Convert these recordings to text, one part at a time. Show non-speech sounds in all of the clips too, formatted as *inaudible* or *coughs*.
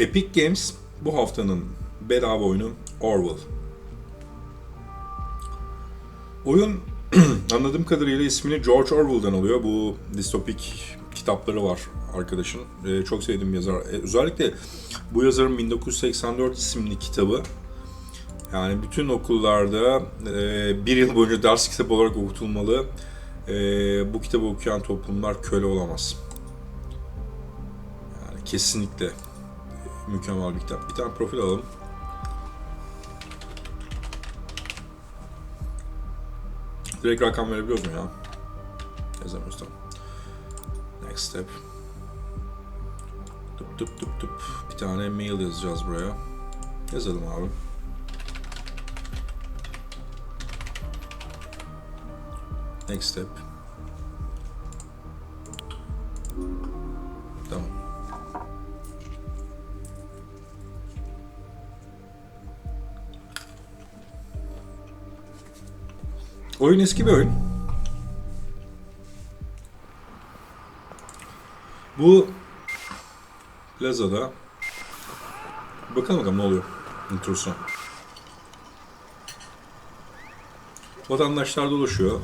Epic Games bu haftanın bedava oyunu Orwell. Oyun *clears throat* anladığım kadarıyla ismini George Orwell'dan alıyor. Bu distopik kitapları var arkadaşın. Ee, çok sevdiğim yazar. Ee, özellikle bu yazarın 1984 isimli kitabı yani bütün okullarda e, bir yıl boyunca ders kitabı olarak okutulmalı. E, bu kitabı okuyan toplumlar köle olamaz. Yani kesinlikle mükemmel bir kitap. Bir tane profil alalım. Direkt rakam verebiliyoruz mu ya? Yazamıyoruz tamam. Next step. Tıp tıp tıp tıp. Bir tane mail yazacağız buraya. Yazalım abi. Next step. Oyun eski bir oyun. Bu plazada bakalım bakalım ne oluyor introsuna. Vatandaşlar dolaşıyor.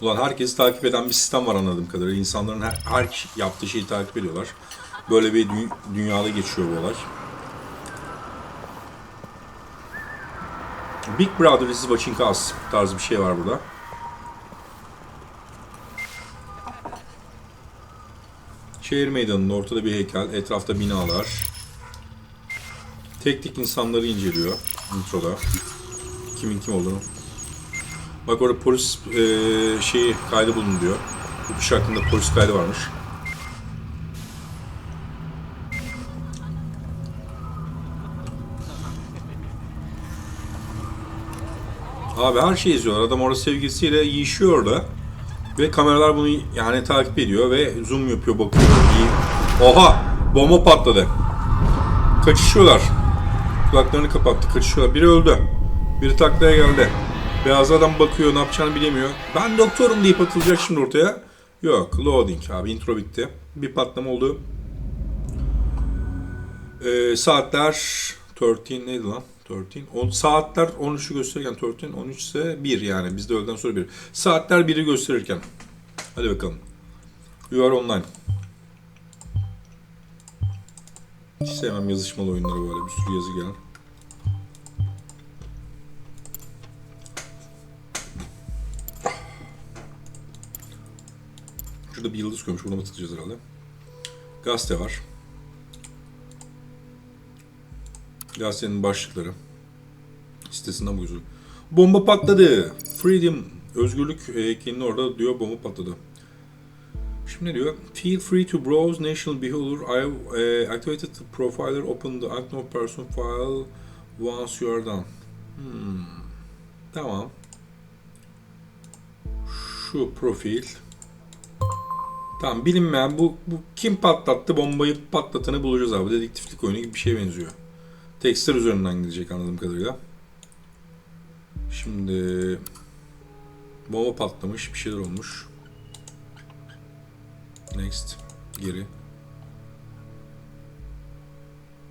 Ulan herkesi takip eden bir sistem var anladığım kadarıyla. İnsanların her, her yaptığı şeyi takip ediyorlar. Böyle bir dü- dünyada geçiyor bu olay. Big Brother is watching us tarzı bir şey var burada. Şehir meydanında ortada bir heykel, etrafta binalar. Tek tek insanları inceliyor introda. Kimin kim olduğunu. Bak orada polis eee şeyi kaydı bulun diyor. Bu kişi hakkında polis kaydı varmış. Abi her şeyi izliyorlar. Adam orada sevgilisiyle yiyişiyor orada. Ve kameralar bunu yani takip ediyor ve zoom yapıyor bakıyor. İyi. Oha! Bomba patladı. Kaçışıyorlar. Kulaklarını kapattı. Kaçışıyorlar. Biri öldü. Biri taklaya geldi. Beyaz adam bakıyor ne yapacağını bilemiyor. Ben doktorum deyip atılacak şimdi ortaya. Yok. Loading abi. Intro bitti. Bir patlama oldu. Ee, saatler 13 neydi lan? 13. On, saatler 13'ü gösterirken 13, 13 ise 1 yani. Bizde öğleden sonra 1. Saatler 1'i gösterirken. Hadi bakalım. You are online. Hiç sevmem yazışmalı oyunları böyle. Bir sürü yazı gelen. Şurada bir yıldız koymuş. Buna mı tıklayacağız herhalde? Gazete var. Gazetenin başlıkları. Sitesinden bu güzel. Bomba patladı. Freedom. Özgürlük heykelinin orada diyor bomba patladı. Şimdi ne diyor? Feel free to browse National Beholder. I eh, activated the profiler. Open the unknown person file once you are done. Hmm. Tamam. Şu profil. Tamam bilinmeyen bu, bu kim patlattı bombayı patlatanı bulacağız abi. Dedektiflik oyunu gibi bir şeye benziyor. Tekstler üzerinden gidecek anladığım kadarıyla. Şimdi bomba patlamış, bir şeyler olmuş. Next. Geri.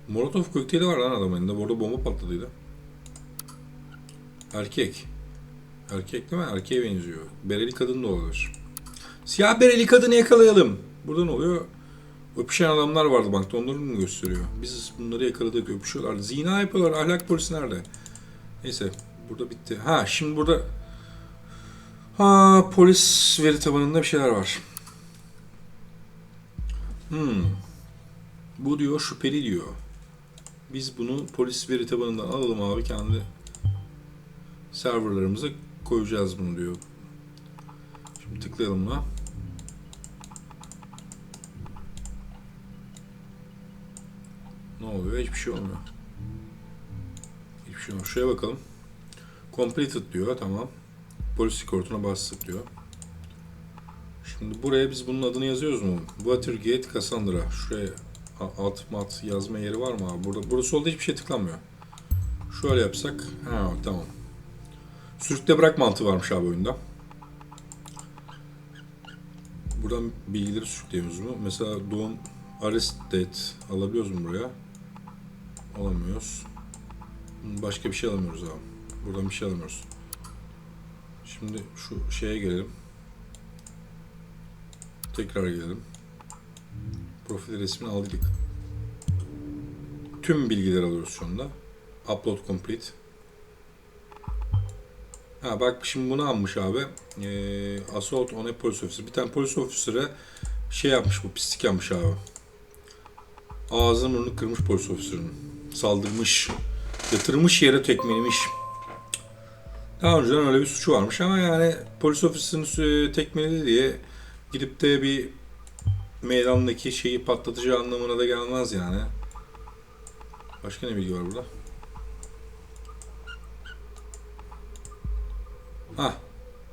Molotov kokteyli var lan adamın elinde. Bu arada bomba patladıydı. Erkek. Erkek değil mi? Erkeğe benziyor. Bereli kadın da olabilir. Siyah bereli kadını yakalayalım. Burada ne oluyor? Öpüşen adamlar vardı bankta. Onları mı gösteriyor? Biz bunları yakaladık. Öpüşüyorlar. Zina yapıyorlar. Ahlak polisi nerede? Neyse. Burada bitti. Ha şimdi burada Ha polis veri tabanında bir şeyler var. Hmm. Bu diyor şüpheli diyor. Biz bunu polis veri tabanından alalım abi kendi serverlarımıza koyacağız bunu diyor. Şimdi tıklayalım buna. Ne oluyor? Hiçbir şey olmuyor. Hiçbir şey olmuyor. Şuraya bakalım. Completed diyor. Tamam. Polis sigortuna bastık diyor. Şimdi buraya biz bunun adını yazıyoruz mu? Watergate Cassandra. Şuraya alt mat yazma yeri var mı abi? Burada, burada solda hiçbir şey tıklanmıyor. Şöyle yapsak. Ha tamam. Sürükle bırak mantığı varmış abi oyunda. Buradan bilgileri sürükleyemiyoruz mu? Mesela doğum arrest date alabiliyoruz mu buraya? Alamıyoruz. Başka bir şey alamıyoruz abi. Buradan bir şey alamıyoruz. Şimdi şu şeye gelelim. Tekrar gelelim. Profil resmini aldık. Tüm bilgileri alıyoruz şu anda. Upload complete. Ha bak şimdi bunu almış abi. Ee, assault on a police officer. Bir tane polis officer'a şey yapmış bu pislik yapmış abi. Ağzını burnunu kırmış polis officer'ın. Saldırmış. Yatırmış yere tekmelemiş. Daha önceden öyle bir suçu varmış ama yani polis ofisinin tekmeledi diye gidip de bir meydandaki şeyi patlatacağı anlamına da gelmez yani. Başka ne bilgi var burada? Hah.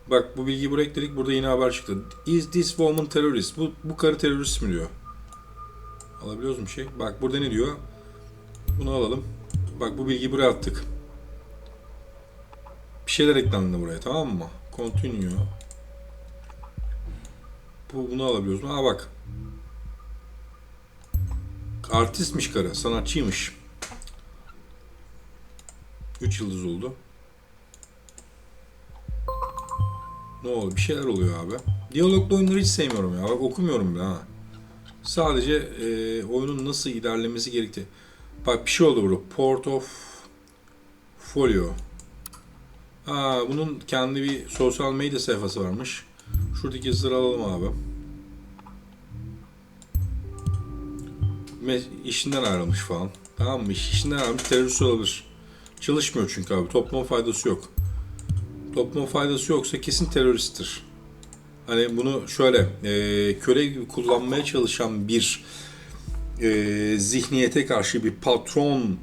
Bak bu bilgiyi buraya ekledik. Burada yine haber çıktı. Is this woman terrorist? Bu, bu karı terörist mi diyor. Alabiliyoruz mu şey? Bak burada ne diyor? Bunu alalım. Bak bu bilgiyi buraya attık. Bir şeyler eklendi buraya tamam mı? Continue. Bu, bunu alabiliyoruz mu? Aa bak. Artistmiş karı. Sanatçıymış. 3 yıldız oldu. Ne oldu? Bir şeyler oluyor abi. Diyaloglu oyunları hiç sevmiyorum ya. Bak okumuyorum bile ha. Sadece e, oyunun nasıl ilerlemesi gerektiği. Bak bir şey oldu burada. Port of Folio. Ha, bunun kendi bir sosyal medya sayfası varmış. Şuradaki yazıları alalım abi. Me- işinden ayrılmış falan. Tamam mı? İş- İşinden ayrılmış terörist olabilir. Çalışmıyor çünkü abi. Topluma faydası yok. Topluma faydası yoksa kesin teröristtir. Hani bunu şöyle e, köle gibi kullanmaya çalışan bir e, zihniyete karşı bir patron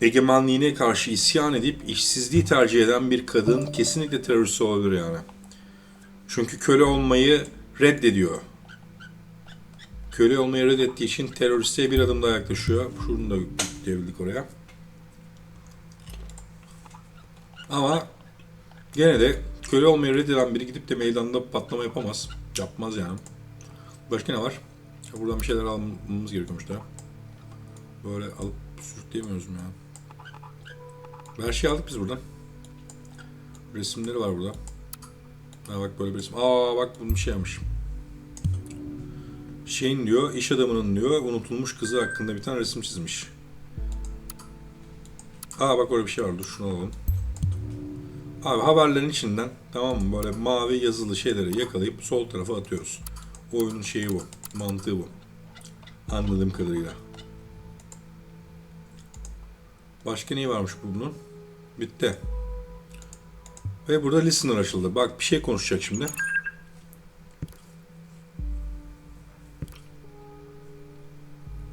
egemenliğine karşı isyan edip işsizliği tercih eden bir kadın kesinlikle terörist olabilir yani. Çünkü köle olmayı reddediyor. Köle olmayı reddettiği için teröriste bir adım daha yaklaşıyor. Şunu da yükleyebildik oraya. Ama gene de köle olmayı reddeden biri gidip de meydanda patlama yapamaz. Yapmaz yani. Başka ne var? Ya Buradan bir şeyler almamız gerekiyormuş da. Böyle alıp sürükleyemiyoruz mu ya? Her şeyi aldık biz buradan. Resimleri var burada. Ha bak böyle bir resim. Aa bak bunun bir şey yapmış. Şeyin diyor, iş adamının diyor, unutulmuş kızı hakkında bir tane resim çizmiş. Aa bak orada bir şey var. Dur şunu alalım. Abi haberlerin içinden tamam mı böyle mavi yazılı şeyleri yakalayıp sol tarafa atıyoruz. Oyunun şeyi bu. Mantığı bu. Anladığım kadarıyla. Başka neyi varmış bunun? Bitti. Ve burada listener açıldı. Bak bir şey konuşacak şimdi.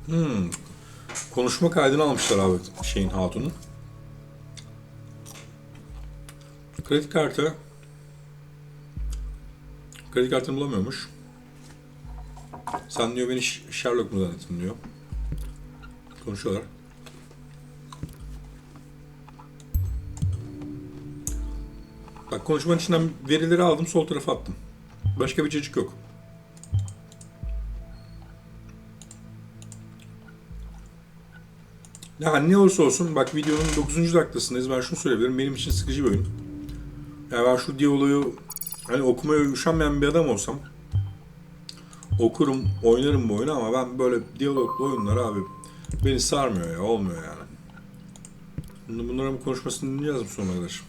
Hmm. Konuşma kaydını almışlar abi şeyin hatunun. Kredi kartı kredi kartını bulamıyormuş. Sen diyor beni Sherlock mu zannettin diyor. Konuşuyorlar. Bak konuşmanın içinden verileri aldım sol tarafa attım. Başka bir cacık yok. Ya ne olursa olsun bak videonun 9. dakikasındayız. Ben şunu söyleyebilirim. Benim için sıkıcı bir oyun. Yani ben şu diyaloğu hani okumaya üşenmeyen bir adam olsam okurum, oynarım bu oyunu ama ben böyle diyaloglu oyunlar abi beni sarmıyor ya, olmuyor yani. Şimdi bunların konuşmasını dinleyeceğiz mi sonuna kadar?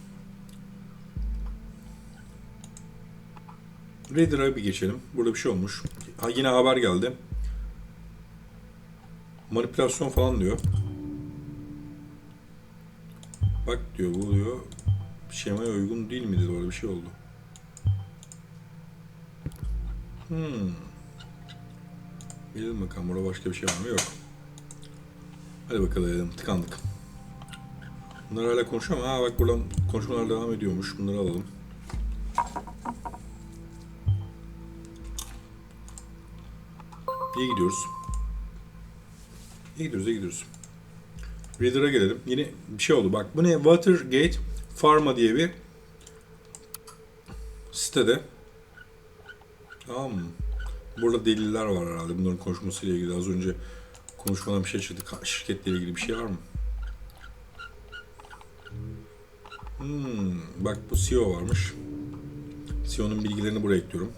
Reader'a bir geçelim. Burada bir şey olmuş. Ha, yine haber geldi. Manipülasyon falan diyor. Bak diyor bu diyor şemaya uygun değil mi dedi orada bir şey oldu. Hmm. Bilelim bakalım burada başka bir şey var mı? Yok. Hadi bakalım. Tıkandık. Bunlar hala konuşuyor ama ha bak buradan konuşmalar devam ediyormuş. Bunları alalım. İyi gidiyoruz. İyi gidiyoruz, iyi gidiyoruz. Reader'a gelelim. Yine bir şey oldu. Bak bu ne? Watergate Pharma diye bir sitede Tamam mı? Burada deliller var herhalde bunların konuşmasıyla ilgili. Az önce konuşmadan bir şey çıktı. Şirketle ilgili bir şey var mı? Hmm, bak bu CEO varmış. CEO'nun bilgilerini buraya ekliyorum.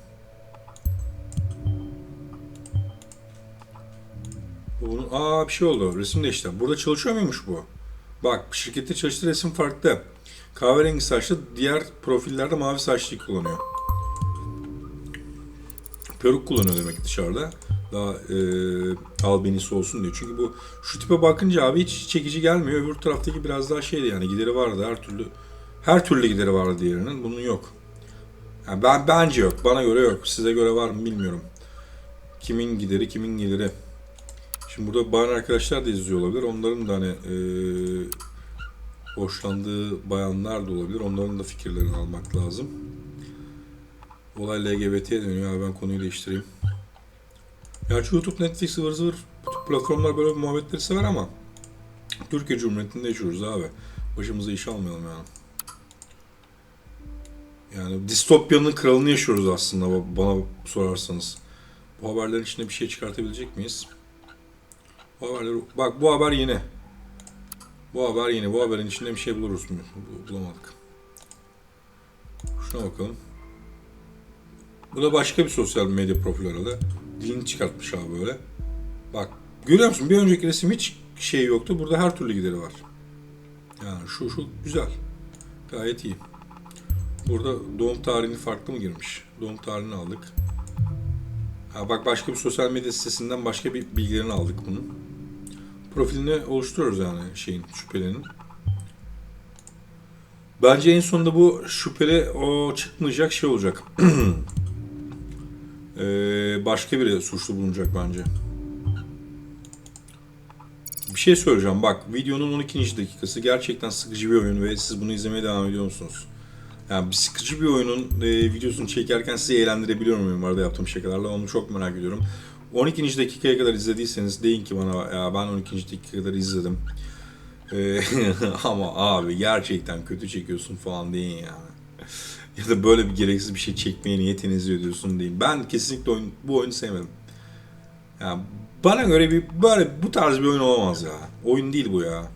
Bu Bunun, aa bir şey oldu. Resim değişti. Burada çalışıyor muymuş bu? Bak şirkette çalıştığı resim farklı. Kahverengi saçlı, diğer profillerde mavi saçlı kullanıyor. Peruk kullanıyor demek dışarıda. Daha e, albenisi olsun diye. Çünkü bu şu tipe bakınca abi hiç çekici gelmiyor. Öbür taraftaki biraz daha şeydi yani gideri vardı her türlü. Her türlü gideri vardı diğerinin. Bunun yok. Yani ben bence yok. Bana göre yok. Size göre var mı bilmiyorum. Kimin gideri, kimin geliri. Şimdi burada bayan arkadaşlar da izliyor olabilir. Onların da hani e, hoşlandığı bayanlar da olabilir. Onların da fikirlerini almak lazım. Olay LGBT'ye dönüyor. Abi ben konuyu değiştireyim. Gerçi YouTube, Netflix, ıvır zıvır bu tip platformlar böyle muhabbetleri sever ama Türkiye Cumhuriyeti'nde yaşıyoruz abi. Başımıza iş almayalım yani. Yani distopyanın kralını yaşıyoruz aslında ba- bana sorarsanız. Bu haberlerin içinde bir şey çıkartabilecek miyiz? Bu haberleri, bak bu haber yeni. Bu haber yeni. Bu haberin içinde bir şey buluruz mu? Bu- Bulamadık. Şuna bakalım. Bu da başka bir sosyal medya profili herhalde. Dilini çıkartmış abi böyle. Bak görüyor musun? Bir önceki resim hiç şey yoktu. Burada her türlü gideri var. Yani şu şu güzel. Gayet iyi. Burada doğum tarihini farklı mı girmiş? Doğum tarihini aldık. Ha bak başka bir sosyal medya sitesinden başka bir bilgilerini aldık bunun. Profilini oluşturuyoruz yani şeyin şüphelinin. Bence en sonunda bu şüpheli o çıkmayacak şey olacak. *clears throat* Ee, başka biri suçlu bulunacak bence. Bir şey söyleyeceğim. Bak videonun 12. dakikası gerçekten sıkıcı bir oyun ve siz bunu izlemeye devam ediyor musunuz? Yani bir sıkıcı bir oyunun e, videosunu çekerken sizi eğlendirebiliyor muyum arada yaptığım şakalarla onu çok merak ediyorum. 12. dakikaya kadar izlediyseniz deyin ki bana ya ben 12. dakikaya kadar izledim. Ee, *laughs* ama abi gerçekten kötü çekiyorsun falan deyin yani. Ya da böyle bir gereksiz bir şey çekmeye niyetiniz ediyorsun deyin. Ben kesinlikle oyun, bu oyunu sevmedim. Yani bana göre bir böyle bu tarz bir oyun olamaz ya. Oyun değil bu ya.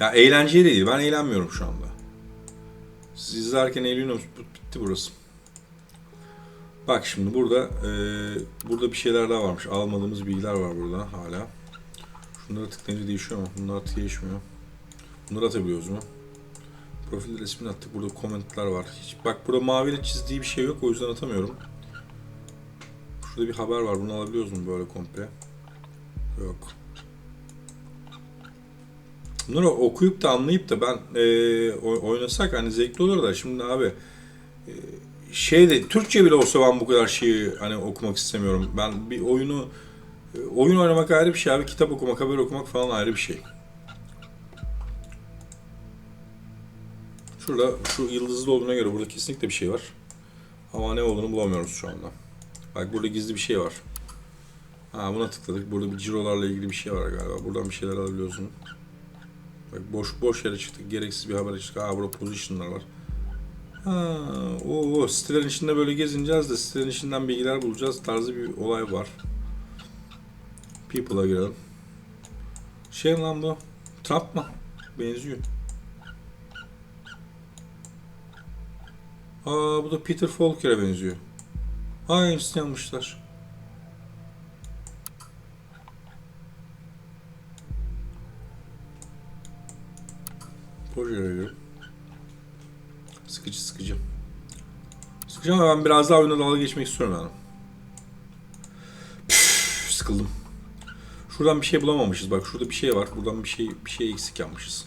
Ya eğlenceli değil. Ben eğlenmiyorum şu anda. Siz izlerken eğleniyor musunuz? Bitti burası. Bak şimdi burada e, burada bir şeyler daha varmış. Almadığımız bilgiler var burada hala. Şunlara tıklayınca değişiyor mu? Bunlar değişmiyor. Bunları atabiliyoruz mu? Profil resmini attık. Burada komentler var. Hiç, bak burada maviyle çizdiği bir şey yok. O yüzden atamıyorum. Şurada bir haber var. Bunu alabiliyoruz mu böyle komple? Yok. Bunları okuyup da anlayıp da ben e, oy- oynasak hani zevkli olur da şimdi abi e, şeyde Türkçe bile olsa ben bu kadar şeyi hani okumak istemiyorum. Ben bir oyunu e, oyun oynamak ayrı bir şey abi. Kitap okumak, haber okumak falan ayrı bir şey. Şurada şu yıldızlı olduğuna göre burada kesinlikle bir şey var. Ama ne olduğunu bulamıyoruz şu anda. Bak burada gizli bir şey var. Ha buna tıkladık. Burada bir cirolarla ilgili bir şey var galiba. Buradan bir şeyler alabiliyorsun. Bak boş boş yere çıktık. Gereksiz bir haber çıktık. Ha burada position'lar var. Ha, o sitelerin içinde böyle gezineceğiz de sitelerin içinden bilgiler bulacağız tarzı bir olay var. People'a girelim. Şey lan bu? Trump mı? Benziyor. Aa bu da Peter Falker'e benziyor. Aynısını yapmışlar. Projelere girelim. Sıkıcı sıkıcı. Sıkıcı ama ben biraz daha oyuna dalga geçmek istiyorum yani. Püf, sıkıldım. Şuradan bir şey bulamamışız. Bak şurada bir şey var. Buradan bir şey bir şey eksik yapmışız.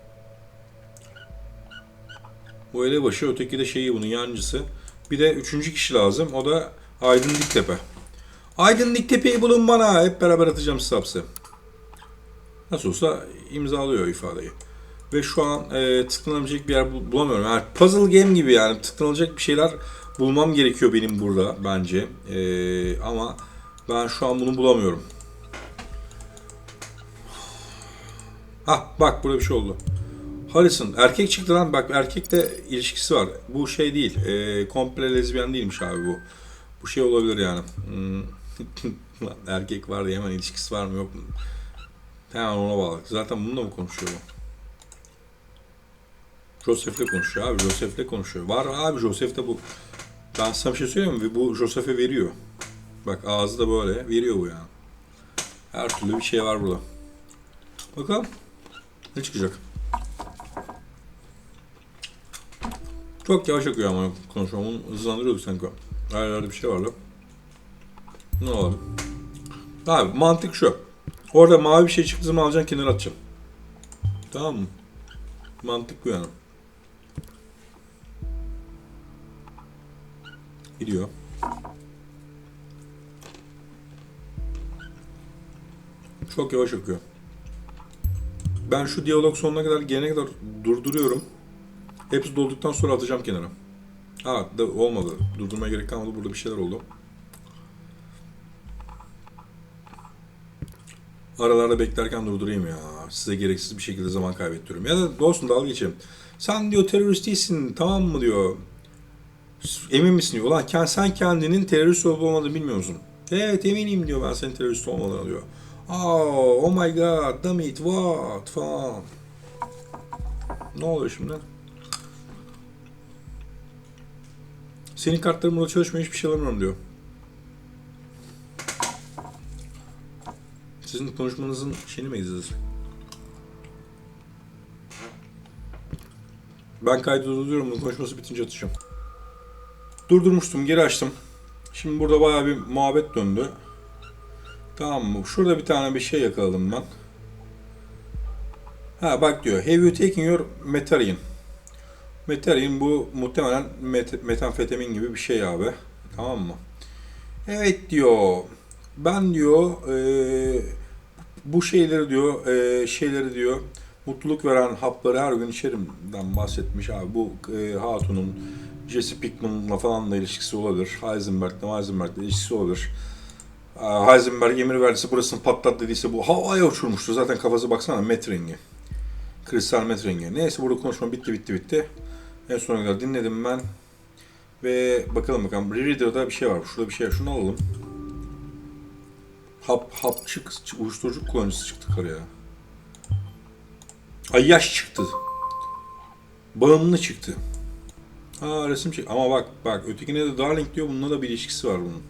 Bu elebaşı öteki de şeyi bunun yancısı. Bir de üçüncü kişi lazım. O da Aydın Diktepe. Aydınlık tepeyi bulun bana. Hep beraber atacağım size. Nasıl olsa imzalıyor ifadeyi. Ve şu an e, tıklanacak bir yer bul- bulamıyorum. Yani puzzle game gibi yani tıklanacak bir şeyler bulmam gerekiyor benim burada bence. E, ama ben şu an bunu bulamıyorum. Hah bak burada bir şey oldu. Harrison erkek çıktı lan bak erkekle ilişkisi var. Bu şey değil. E, komple lezbiyen değilmiş abi bu. Bu şey olabilir yani. Hmm. *laughs* Lan erkek var diye hemen ilişkisi var mı yok mu? Hemen ona bağlı. Zaten bununla mı konuşuyor bu? Joseph'le konuşuyor abi. Joseph'le konuşuyor. Var abi Joseph de bu. Ben sana bir şey söyleyeyim mi? Bu Joseph'e veriyor. Bak ağzı da böyle. Veriyor bu yani. Her türlü bir şey var burada. Bakalım. Ne çıkacak? Çok yavaş akıyor ama konuşmam. Onu hızlandırıyorduk sanki. Yerde bir şey var lan. Ne alalım? Abi mantık şu. Orada mavi bir şey çıktığı zaman alacaksın kenara atacaksın. Tamam mı? Mantık bu yani. Gidiyor. Çok yavaş akıyor. Ben şu diyalog sonuna kadar gelene kadar durduruyorum. Hepsi dolduktan sonra atacağım kenara. Ha da olmadı. Durdurmaya gerek kalmadı. Burada bir şeyler oldu. Aralarda beklerken durdurayım ya. Size gereksiz bir şekilde zaman kaybettiriyorum. Ya da olsun dalga geçelim. Sen diyor terörist değilsin tamam mı diyor. Emin misin diyor. Ulan sen kendinin terörist olup olmadığını bilmiyor musun? Evet eminim diyor ben senin terörist olmadığını diyor. Aa, oh my god, damn it, what falan. Ne oluyor şimdi? Senin kartların burada çalışmıyor hiçbir şey alamıyorum diyor. Sizin konuşmanızın şeyini mi izlediniz? Ben kaydı durduruyorum. Bunun konuşması bitince atacağım. Durdurmuştum. Geri açtım. Şimdi burada bayağı bir muhabbet döndü. Tamam mı? Şurada bir tane bir şey yakaladım ben. Ha bak diyor. Have you taken your Metarian? Metarian bu muhtemelen met metamfetamin gibi bir şey abi. Tamam mı? Evet diyor. Ben diyor eee, bu şeyleri diyor eee, şeyleri diyor mutluluk veren hapları her gün içerimden bahsetmiş abi. Bu eee, hatunun Jesse Pinkman'la falan da ilişkisi olabilir. Heisenberg'le Heisenberg'le ilişkisi olabilir. Aa, Heisenberg emir verdiyse burasını patlat dediyse bu havaya uçurmuştu. Zaten kafası baksana metrengi. Kristal metrengi. Neyse burada konuşma bitti bitti bitti. En sona kadar dinledim ben. Ve bakalım bakalım. Rereader'da bir şey var. Şurada bir şey var. Şunu alalım. Hap, hapçık, uyuşturucu kullanıcısı çıktı karaya. Ay yaş çıktı. Bağımlı çıktı. Ha resim çek. Ama bak bak ötekine de Darling diyor. Bununla da bir ilişkisi var bunun.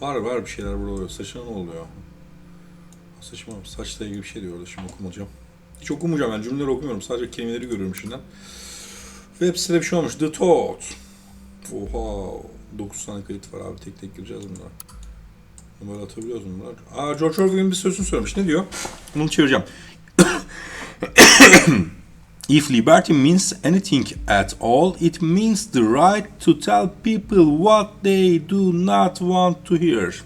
Var var bir şeyler burada oluyor. Saçına ne oluyor? Saçma saçla ilgili bir şey diyor orada şimdi okumayacağım. Hiç okumayacağım ben cümleleri okumuyorum. Sadece kelimeleri görüyorum şimdiden. Web sitede bir şey olmuş. The Thought. Oha. 9 tane kayıt var abi. Tek tek gireceğiz bunlara. Numara atabiliyoruz mu bunlar? Aa George Orwell'in bir sözünü söylemiş. Ne diyor? Bunu çevireceğim. *coughs* If liberty means anything at all, it means the right to tell people what they do not want to hear.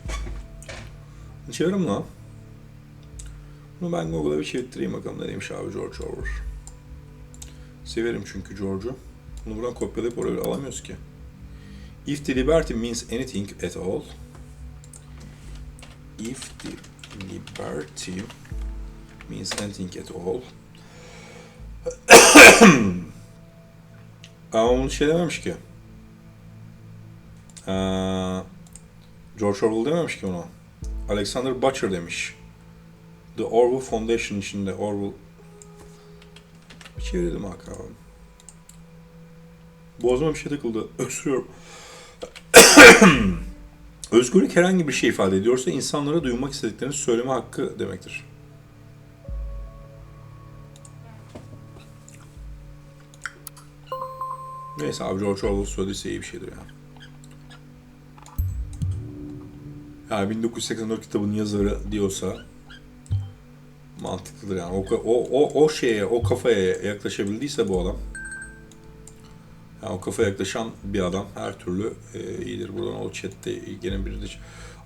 Çevirim lan. Bunu ben Google'a bir çevirttireyim bakalım ne demiş abi George Orwell. Severim çünkü George'u. Bunu buradan kopyalayıp oraya alamıyoruz ki. If the liberty means anything at all, if the liberty means anything at all, *coughs* Ama bunu şey dememiş ki. Ee, George Orwell dememiş ki onu. Alexander Butcher demiş. The Orwell Foundation içinde Orwell çevirdim Hakan abi. Boğazıma bir şey takıldı. Öksürüyorum. *coughs* Özgürlük herhangi bir şey ifade ediyorsa insanlara duymak istediklerini söyleme hakkı demektir. Neyse abi George Orwell söylediyse iyi bir şeydir yani. Yani 1984 kitabının yazarı diyorsa mantıklıdır yani. O, o, o, o şeye, o kafaya yaklaşabildiyse bu adam yani o kafaya yaklaşan bir adam her türlü e, iyidir. Buradan o chatte gene biri de...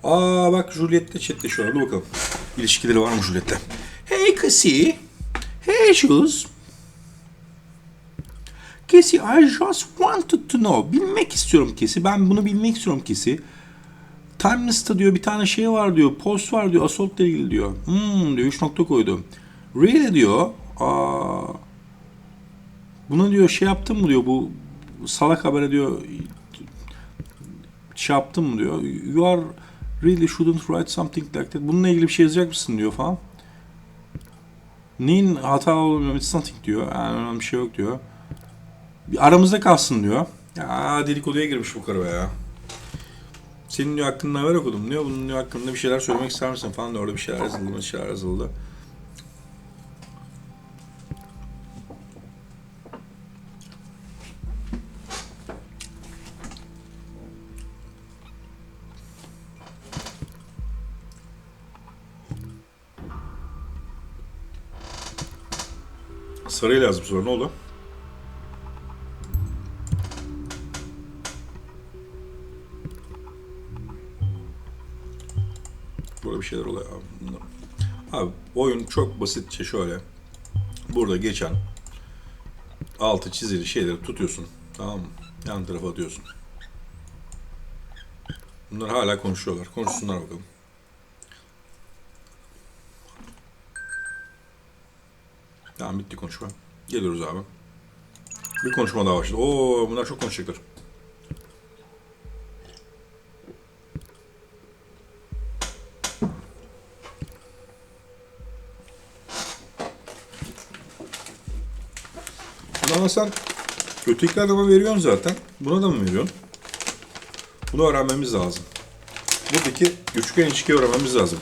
Aa bak Juliet'le chatleşiyor. Hadi bakalım. İlişkileri var mı Juliet'le? Hey Cassie. Hey Jules. Cassie, I just wanted to know. Bilmek istiyorum Cassie. Ben bunu bilmek istiyorum Cassie. Timeless'ta diyor bir tane şey var diyor. Post var diyor. Assault'la ilgili diyor. Hmm diyor. 3 nokta koydu. Really diyor. Aa, buna diyor şey yaptın mı diyor. Bu salak habere diyor. Şey yaptın mı diyor. You are really shouldn't write something like that. Bununla ilgili bir şey yazacak mısın diyor falan. Neyin hata olmuyor? It's nothing diyor. Yani önemli bir şey yok diyor. Bir aramızda kalsın diyor. Ya dedikoduya girmiş bu karı be ya. Senin diyor hakkında haber okudum diyor. Bunun diyor hakkında bir şeyler söylemek ister misin falan diyor. Orada bir şeyler yazıldı, bir şeyler yazıldı. Sarıyla yazmış sonra ne oldu? Burada bir şeyler oluyor. Abi oyun çok basitçe şöyle. Burada geçen altı çizili şeyleri tutuyorsun. Tamam mı? Yan tarafa atıyorsun. Bunlar hala konuşuyorlar. Konuşsunlar bakalım. Tamam bitti konuşma. Geliyoruz abi. Bir konuşma daha başladı. Oo bunlar çok konuşacaklar. Ama sen öteki adama veriyorsun zaten. Buna da mı veriyorsun? Bunu öğrenmemiz lazım. Buradaki üçgen ilişkiyi öğrenmemiz lazım.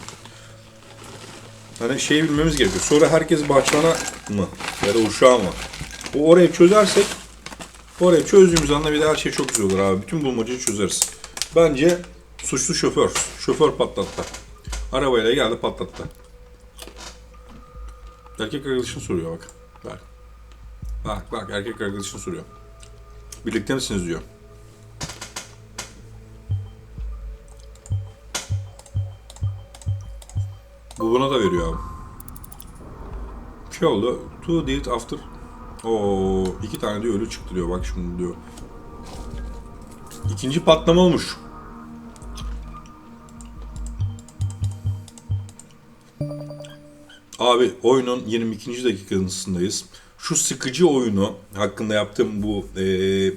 Hani şeyi bilmemiz gerekiyor. Sonra herkes bahçana mı? Ya da uşağı mı? O orayı çözersek orayı çözdüğümüz anda bir de her şey çok güzel olur abi. Bütün bulmacayı çözeriz. Bence suçlu şoför. Şoför patlattı. Arabayla geldi patlattı. Erkek arkadaşın soruyor bak. Bak. Bak bak erkek arkadaşın soruyor. Birlikte misiniz diyor. Bu buna da veriyor abi. Şey oldu. Two did after. O iki tane diyor ölü çıktı diyor. Bak şimdi diyor. İkinci patlama olmuş. Abi oyunun 22. dakikasındayız. Şu sıkıcı oyunu hakkında yaptığım bu eee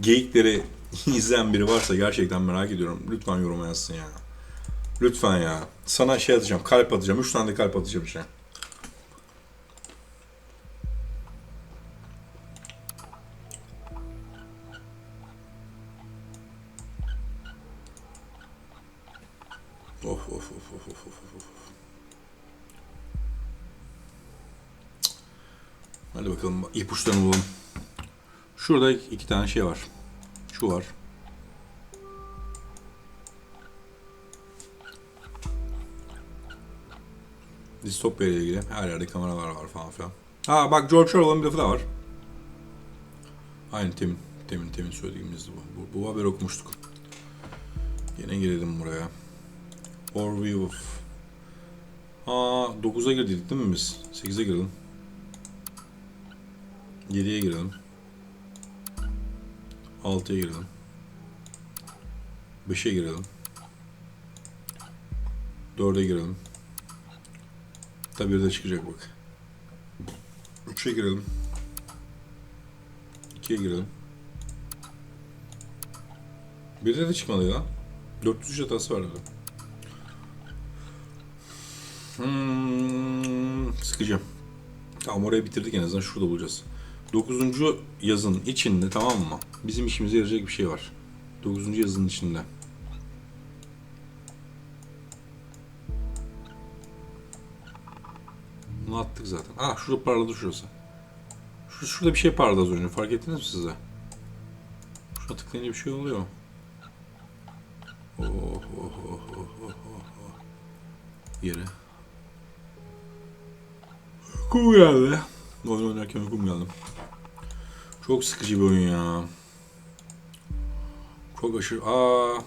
geyikleri *laughs* izleyen biri varsa gerçekten merak ediyorum. Lütfen yoruma yazsın ya. Lütfen ya. Sana şey atacağım, kalp atacağım. Üç tane de kalp atacağım işte. Şurada iki tane şey var. Şu var. Distopya ile ilgili her yerde kameralar var falan filan. Ha bak George Orwell'ın bir lafı da var. Aynı temin, temin, temin söylediğimizdi bu. bu. Bu haberi okumuştuk. Yine girelim buraya. Overview of... Ha 9'a girdik değil mi biz? 8'e girelim. 7'ye girelim. 6'ya girelim. 5'e girelim. 4'e girelim. Tabi de çıkacak bak. 3'e girelim. 2'ye girelim. Bir de de çıkmadı ya. 403 hatası var dedi. Hmm, sıkacağım. Tamam orayı bitirdik en azından şurada bulacağız. 9. yazın içinde tamam mı? Bizim işimize yarayacak bir şey var. 9. yazının içinde. Bunu attık zaten. Ah şurada parladı şurası. Şu, şurada bir şey parladı az önce. Fark ettiniz mi size? Şuna tıklayınca bir şey oluyor. Oh, oh, oh, oh, oh, oh, oh. Yere. Kum geldi. Oyun oynarken uykum geldi. Çok sıkıcı bir oyun ya. Çok aşırı... Aa.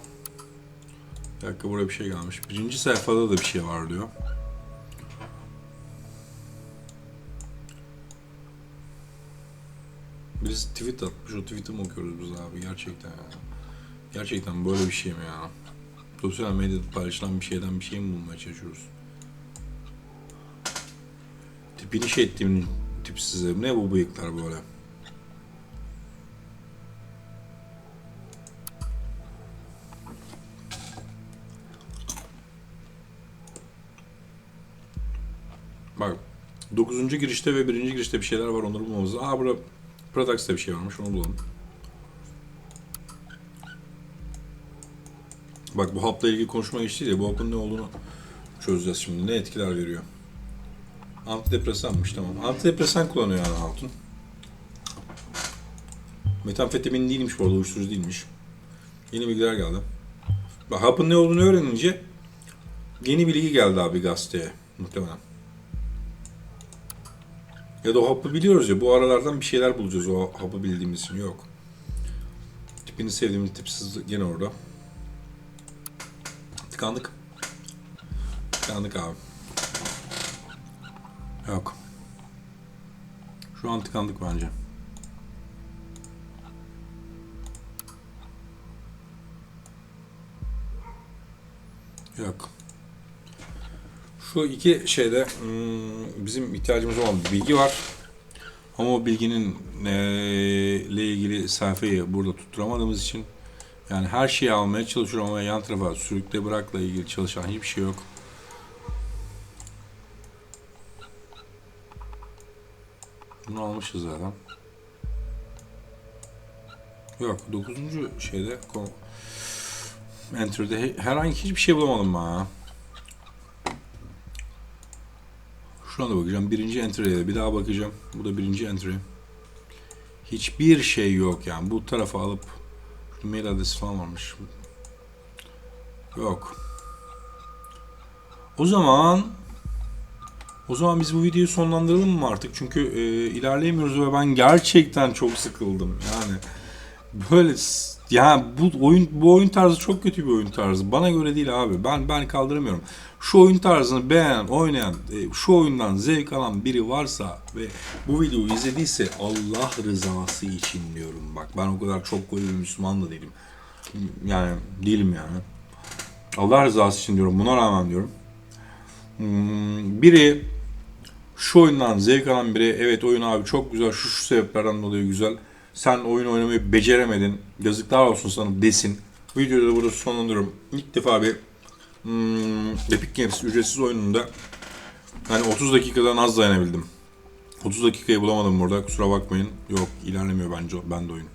Bir dakika buraya bir şey gelmiş. Birinci sayfada da bir şey var diyor. Birisi tweet atmış. O tweet'i mi okuyoruz biz abi? Gerçekten ya. Gerçekten böyle bir şey mi ya? Sosyal medyada paylaşılan bir şeyden bir şey mi bulmaya çalışıyoruz? Tipini şey ettiğim tipsiz. Ne bu bıyıklar böyle? Bak 9. girişte ve 1. girişte bir şeyler var onları bulmamız lazım. Aa burada Products'ta bir şey varmış onu bulalım. Bak bu hapla ilgili konuşma geçti ya bu hapın ne olduğunu çözeceğiz şimdi. Ne etkiler veriyor? Antidepresanmış tamam. Antidepresan kullanıyor yani Hatun. Metamfetamin değilmiş bu arada uyuşturucu değilmiş. Yeni bilgiler geldi. Bak hapın ne olduğunu öğrenince yeni bilgi geldi abi gazeteye muhtemelen. Ya da o hapı biliyoruz ya bu aralardan bir şeyler bulacağız o hapı bildiğimiz için yok. Tipini sevdiğimiz tipsiz gene orada. Tıkandık. Tıkandık abi. Yok. Şu an tıkandık bence. Yok. Şu iki şeyde hmm, bizim ihtiyacımız olan bir bilgi var. Ama o bilginin eee, ile ilgili sayfayı burada tutturamadığımız için yani her şeyi almaya çalışıyorum ama yan tarafa sürükle bırakla ilgili çalışan hiçbir şey yok. Bunu almışız zaten. Yok 9. şeyde Enter'de he- herhangi hiçbir şey bulamadım ben. Şu anda bakacağım. Birinci entry'e bir daha bakacağım. Bu da birinci entry. Hiçbir şey yok yani. Bu tarafa alıp şu mail adresi falan varmış. Yok. O zaman o zaman biz bu videoyu sonlandıralım mı artık? Çünkü e, ilerleyemiyoruz ve ben gerçekten çok sıkıldım. Yani böyle s- ya bu oyun bu oyun tarzı çok kötü bir oyun tarzı. Bana göre değil abi. Ben ben kaldıramıyorum. Şu oyun tarzını beğenen, oynayan, e, şu oyundan zevk alan biri varsa ve bu videoyu izlediyse Allah rızası için diyorum. Bak ben o kadar çok koyu bir Müslüman da değilim. Yani değilim yani. Allah rızası için diyorum. Buna rağmen diyorum. Hmm, biri şu oyundan zevk alan biri evet oyun abi çok güzel şu şu sebeplerden dolayı güzel. Sen oyun oynamayı beceremedin. Yazıklar olsun sana desin. Videoyu da burada sonlandırıyorum. İlk defa bir hmm, Epic Games ücretsiz oyununda yani 30 dakikadan az dayanabildim. 30 dakikayı bulamadım burada kusura bakmayın. Yok ilerlemiyor bence ben de oyun.